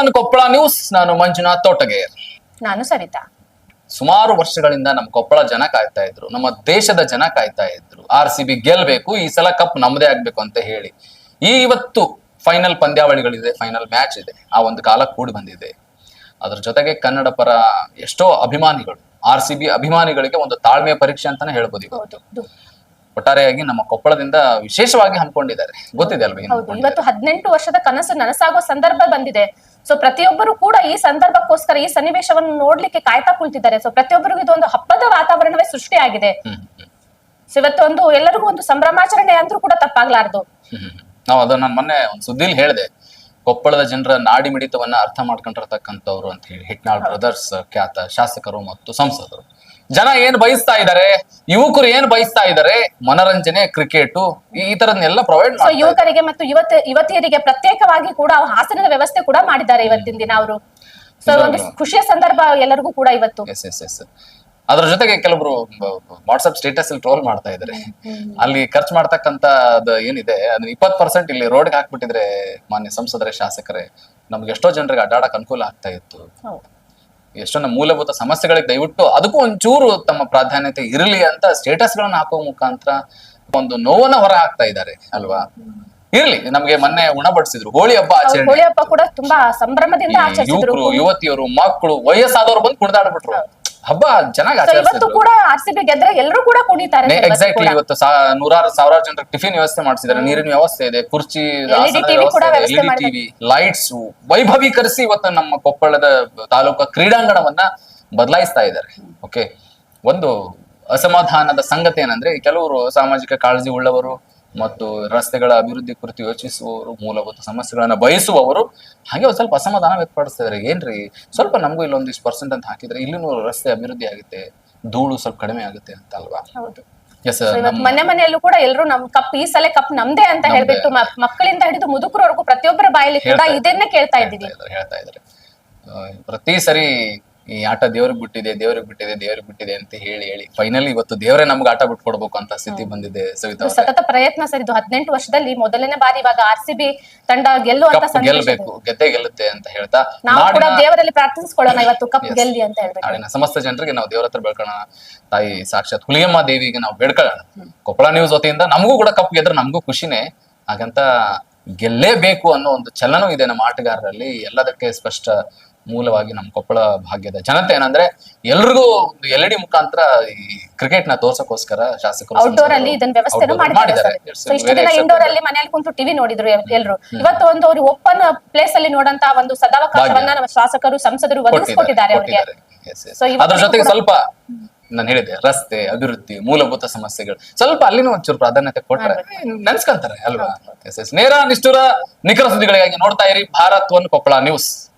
One Koppal news ನಾನು ಮಂಜುನಾಥ್ ತೋಟಗೇರ್ ನಾನು ಸರಿತಾ. ಸುಮಾರು ವರ್ಷಗಳಿಂದ ನಮ್ಮ ಕೊಪ್ಪಳ ಜನ ಕಾಯ್ತಾ ಇದ್ರು ನಮ್ಮ ದೇಶದ ಜನ ಕಾಯ್ತಾ ಇದ್ರು. ಆರ್ ಸಿ ಬಿ ಗೆಲ್ಬೇಕು ಈ ಸಲ ಕಪ್ ನಮ್ಮದೇ ಆಗ್ಬೇಕು ಅಂತ ಹೇಳಿ. ಈ ಇವತ್ತು ಫೈನಲ್ ಪಂದ್ಯಾವಳಿಗಳಿದೆ ಫೈನಲ್ ಮ್ಯಾಚ್ ಇದೆ. ಆ ಒಂದು ಕಾಲ ಕೂಡಿ ಬಂದಿದೆ. ಅದ್ರ ಜೊತೆಗೆ ಕನ್ನಡ ಪರ ಎಷ್ಟೋ ಅಭಿಮಾನಿಗಳು ಆರ್ ಸಿ ಬಿ ಅಭಿಮಾನಿಗಳಿಗೆ ಒಂದು ತಾಳ್ಮೆಯ ಪರೀಕ್ಷೆ ಅಂತಾನೆ ಹೇಳ್ಬೋದು ಒಟ್ಟಾರೆಯಾಗಿ ನಮ್ಮ ಕೊಪ್ಪಳದಿಂದ ವಿಶೇಷವಾಗಿ ಹಮ್ಮಿಕೊಂಡಿದ್ದಾರೆ ಗೊತ್ತಿದೆ ಅಲ್ವಾ ಹೌದು ಇವತ್ತು ಹದಿನೆಂಟು ವರ್ಷದ ಕನಸು ನನಸಾಗುವ ಸಂದರ್ಭ ಬಂದಿದೆ. ಸೊ ಪ್ರತಿಯೊಬ್ಬರು ಕೂಡ ಈ ಸಂದರ್ಭಕ್ಕೋಸ್ಕರ ಈ ಸನ್ನಿವೇಶವನ್ನು ನೋಡ್ಲಿಕ್ಕೆ ಕಾಯ್ತಾ ಕುಳಿತಿದ್ದಾರೆ. ಸೊ ಪ್ರತಿಯೊಬ್ಬರಿಗೂ ಇದೊಂದು ಹಬ್ಬದ ವಾತಾವರಣವೇ ಸೃಷ್ಟಿಯಾಗಿದೆ. ಸೊ ಇವತ್ತು ಒಂದು ಎಲ್ಲರಿಗೂ ಒಂದು ಸಂಭ್ರಮಾಚರಣೆ ಅಂದ್ರೂ ಕೂಡ ತಪ್ಪಾಗ್ಲಾರ್ದು. ನಾವು ಅದನ್ನ ನಾನು ಮೊನ್ನೆ ಒಂದು ಸುದ್ದಿಲ್ ಹೇಳಿದೆ. ಕೊಪ್ಪಳದ ಜನರ ನಾಡಿ ಮಿಡಿತವನ್ನ ಅರ್ಥ ಮಾಡ್ಕೊಂಡಿರ್ತಕ್ಕಂಥವ್ರು ಅಂತ ಹೇಳಿ. ಹಿಟ್ನಾಳ್ ಬ್ರದರ್ಸ್ ಖ್ಯಾತ ಶಾಸಕರು ಮತ್ತು ಸಂಸದರು. ಜನ ಏನ್ ಬಯಸ್ತಾ ಇದಾರೆ ಯುವಕರು ಏನ್ ಬಯಸ್ತಾ ಇದಾರೆ ಮನರಂಜನೆ ಕ್ರಿಕೆಟ್ ಈ ತರದನ್ನೆಲ್ಲ ಪ್ರೊವೈಡ್ ಯುವಕರಿಗೆ ಮತ್ತು ಯುವತ ಯುವತಿಯರಿಗೆ ಪ್ರತ್ಯೇಕವಾಗಿ ಕೂಡ ಹಾಸನದ ವ್ಯವಸ್ಥೆ ಕೂಡ ಮಾಡಿದ್ದಾರೆ ಇವತ್ತಿನ ದಿನ ಅವರು. ಸೊ ಒಂದು ಖುಷಿಯ ಸಂದರ್ಭ ಎಲ್ಲರಿಗೂ ಕೂಡ ಇವತ್ತು. ಎಸ್ ಎಸ್ ಎಸ್ ಅದ್ರ ಜೊತೆಗೆ ಕೆಲವರು ವಾಟ್ಸ್ಆಪ್ ಸ್ಟೇಟಸ್ ಅಲ್ಲಿ ಟ್ರೋಲ್ ಮಾಡ್ತಾ ಇದ್ದಾರೆ ಅಲ್ಲಿ ಖರ್ಚು ಮಾಡ್ತಕ್ಕಂತ ಅದು ಏನಿದೆ ಅದನ್ನ ಇಪ್ಪತ್ ಪರ್ಸೆಂಟ್ ಇಲ್ಲಿ ರೋಡ್ಗೆ ಹಾಕ್ಬಿಟ್ಟಿದ್ರೆ ಮಾನ್ಯ ಸಂಸದರೇ ಶಾಸಕರೇ ನಮ್ಗೆ ಎಷ್ಟೋ ಜನರಿಗೆ ಅಡ್ಡಾಡಕ್ ಅನುಕೂಲ ಆಗ್ತಾ ಇತ್ತು. ಹೌದು. ಎಷ್ಟೋ ನಮ್ಮ ಮೂಲಭೂತ ಸಮಸ್ಯೆಗಳಿಗೆ ದಯವಿಟ್ಟು ಅದಕ್ಕೂ ಒಂಚೂರು ತಮ್ಮ ಪ್ರಾಧಾನ್ಯತೆ ಇರಲಿ ಅಂತ ಸ್ಟೇಟಸ್ ಗಳನ್ನ ಹಾಕೋ ಮುಖಾಂತರ ಒಂದು ನೋವನ್ನ ಹೊರ ಹಾಕ್ತಾ ಇದ್ದಾರೆ ಅಲ್ವಾ? ಇರ್ಲಿ ನಮ್ಗೆ ಮೊನ್ನೆ ಉಣಬಡಿಸಿದ್ರು. ಹೋಳಿ ಹಬ್ಬ ಆಚರಣೆ. ಹೋಳಿ ಹಬ್ಬ ಕೂಡ ತುಂಬಾ ಸಂಭ್ರಮದಿಂದ ಯುವತಿಯರು ಮಕ್ಕಳು ವಯಸ್ಸಾದವರು ಬಂದು ಕುಣಿದಾಡ್ಬಿಟ್ರು. ಹಬ್ಬ ಚೆನ್ನಾಗಿ ಸೊ ಇವತ್ತು ಆಚರಿಸಿದ್ರು. ಕೂಡ ಆರ್ ಸಿ ಬಿ ಗೆದ್ರೆ ಎಲ್ಲರೂ ಕೂಡ ಕುಣಿತಾರೆ ಇವತ್ತು ಎಕ್ಸಾಕ್ಟ್ಲಿ ಕೂಡ. ಇವತ್ತು ಸಾ- ನೂರಾರು ಸಾವಿರಾರು ಜನರಿಗೆ ಟಿಫಿನ್ ವ್ಯವಸ್ಥೆ ಮಾಡಿಸಿದ್ದಾರೆ ನೀರಿನ ವ್ಯವಸ್ಥೆ ಇದೆ ಕುರ್ಚಿ TV ಕೂಡ ವ್ಯವಸ್ಥೆ ಎಲ್ಇಡಿ ಟಿವಿ ಲೈಟ್ಸ್ ವೈಭವೀಕರಿಸಿ ಇವತ್ತು ನಮ್ಮ ಕೊಪ್ಪಳದ ತಾಲೂಕು ಕ್ರೀಡಾಂಗಣವನ್ನ ಬದಲಾಯಿಸ್ತಾ ಇದ್ದಾರೆ. ಓಕೆ ಒಂದು ಅಸಮಾಧಾನದ ಸಂಗತಿ ಏನಂದ್ರೆ ಕೆಲವರು ಸಾಮಾಜಿಕ ಕಾಳಜಿ ಉಳ್ಳವರು ಮತ್ತು ರಸ್ತೆಗಳ ಅಭಿವೃದ್ಧಿ ಕುರಿತು ಯೋಚಿಸುವವರು ಮೂಲಭೂತ ಸಮಸ್ಯೆಗಳನ್ನ ಬಯಸುವವರು ಹಾಗೆ ಒಂದ್ ಸ್ವಲ್ಪ ಅಸಮಾಧಾನ ವ್ಯಕ್ತಪಡಿಸ್ತಾ ಇದಾರೆ. ಏನ್ರಿ? ಸ್ವಲ್ಪ ನಮಗೂ ಇಲ್ಲೊಂದಿಷ್ಟು ಪರ್ಸೆಂಟ್ ಅಂತ ಹಾಕಿದ್ರೆ ಇಲ್ಲಿನೂ ರಸ್ತೆ ಅಭಿವೃದ್ಧಿ ಆಗುತ್ತೆ ಧೂಳು ಸ್ವಲ್ಪ ಕಡಿಮೆ ಆಗುತ್ತೆ ಅಂತ ಅಲ್ವಾ ಮನೆ ಮನೆಯಲ್ಲೂ ಕೂಡ ಎಲ್ಲರೂ ನಮ್ ಕಪ್ ಈ ಸಲ ಕಪ್ ನಮ್ದೇ ಅಂತ ಹೇಳ್ಬಿಟ್ಟು ಮಕ್ಕಳಿಂದ ಹಿಡಿದು ಮುದುಕರವರೆಗೂ ಪ್ರತಿಯೊಬ್ಬರ ಬಾಯಲ್ಲಿ ಕೂಡ ಇದನ್ನೇ ಕೇಳ್ತಾ ಇದ್ದೀವಿ. ಹೇಳ್ತಾ ಇದ್ದಾರೆ. ಪ್ರತಿ ಸರಿ ಈ ಆಟ ದೇವ್ರಿಗೆ ಬಿಟ್ಟಿದೆ ದೇವ್ರಿಗೆ ಬಿಟ್ಟಿದೆ ದೇವ್ರಿಗೆ ಬಿಟ್ಟಿದೆ ಅಂತ ಹೇಳಿ ಹೇಳಿ. ಫೈನಲಿ ಇವತ್ತು ದೇವರೇ ನಮ್ಗೆ ಆಟ ಬಿಟ್ಕೊಡ್ಬೇಕು ಅಂತ ಸ್ಥಿತಿ ಬಂದಿದೆ ಸವಿತಾ ಸತತ ಪ್ರಯತ್ನ ಸರ್ ಇದು ಹದಿನೆಂಟು ವರ್ಷದಲ್ಲಿ ಮೊದಲನೇ ಬಾರಿ ಇವಾಗ ಆರ್ ಸಿ ಬಿ ತಂಡ ಗೆಲ್ಲುವಂತ ಕಪ್ ಗೆಲ್ಲಬೇಕು ಗೆದ್ದೆ ಗೆಲ್ಲುತ್ತೆ ಅಂತ ಹೇಳ್ತಾ. ನಾವು ಕೂಡ ನಾಡಿನ ದೇವರಲ್ಲಿ ಪ್ರಾರ್ಥಿಸ್ಕೊಳ್ಳೋಣ ಇವತ್ತು ಕಪ್ ಗೆಲ್ಲಿ ಅಂತ ಹೇಳ್ಬೇಕು ನಾಡಿನ ಸಮಸ್ತ ಜನರಿಗೆ ನಾವು ದೇವರ ಹತ್ರ ಬೇಡ್ಕೊಳ್ಳೋಣ. ತಾಯಿ ಸಾಕ್ಷಾತ್ ಹುಲಿಯಮ್ಮ ದೇವಿಗೆ ನಾವು ಬೇಡ್ಕೊಳ್ಳೋಣ. ಕೊಪ್ಪಳ ನ್ಯೂಸ್ ವತಿಯಿಂದ ನಮಗೂ ಕೂಡ ಕಪ್ ಗೆದ್ರೆ ನಮಗೂ ಖುಷಿನೇ. ಹಾಗಂತ ಗೆಲ್ಲೇಬೇಕು ಅನ್ನೋ ಒಂದು ಚಲನೂ ಇದೆ ನಮ್ಮ ಆಟಗಾರರಲ್ಲಿ. ಎಲ್ಲದಕ್ಕೆ ಸ್ಪಷ್ಟ ಮೂಲವಾಗಿ ನಮ್ಮ ಕೊಪ್ಪಳ ಭಾಗ್ಯದ ಜನತೆ ಏನಂದ್ರೆ ಎಲ್ರಿಗೂ ಒಂದು ಎಲ್ ಡಿ ಮುಖಾಂತರ ಈ ಕ್ರಿಕೆಟ್ನ ತೋರ್ಸಕ್ಕೋಸ್ಕರ ಶಾಸಕರು ಔಟ್ಡೋರ್ ಅಲ್ಲಿ ಇದನ್ನ ವ್ಯವಸ್ಥೆ ಮಾಡಿದ್ದಾರೆ. It's ಸೊ ಇಷ್ಟು ದಿನ ಇಂಡೋರ್ ಅಲ್ಲಿ ಮನೆಯಲ್ಲಿ ಕುಂತು ಟಿವಿ ನೋಡಿದ್ರು ಎಲ್- ಎಲ್ರು. ಇವತ್ತು ಒಂದು ಅವ್ರು ಓಪನ್ ಪ್ಲೇಸ್ ಅಲ್ಲಿ ನೋಡಂತ ಒಂದು ಸದಾವಕಾಶವನ್ನ ನಮ್ಮ ಶಾಸಕರು ಸಂಸದರು ಒದಗಿಸ್ಕೊಟ್ಟಿದ್ದಾರೆ ಅವರಿಗೆ. ಅದ್ರ ಜೊತೆಗೆ ಸ್ವಲ್ಪ ನಾನು ಹೇಳಿದೆ ರಸ್ತೆ ಅಭಿವೃದ್ಧಿ ಮೂಲಭೂತ ಸಮಸ್ಯೆಗಳು. ಸ್ವಲ್ಪ ಅಲ್ಲಿನೂ ಒಂಚೂರು ಪ್ರಾಧಾನ್ಯತೆ ಕೊಟ್ಟರೆ ನೆನ್ಸ್ಕೊಂತಾರೆ ಅಲ್ವಾ? ನೇರ ನಿಷ್ಠುರ ನಿಖರ ಸುದ್ದಿಗಳಿಗಾಗಿ ನೋಡ್ತಾ ಇರಿ ಭಾರತ್ ಒನ್ ಕೊಪ್ಪಳ ನ್ಯೂಸ್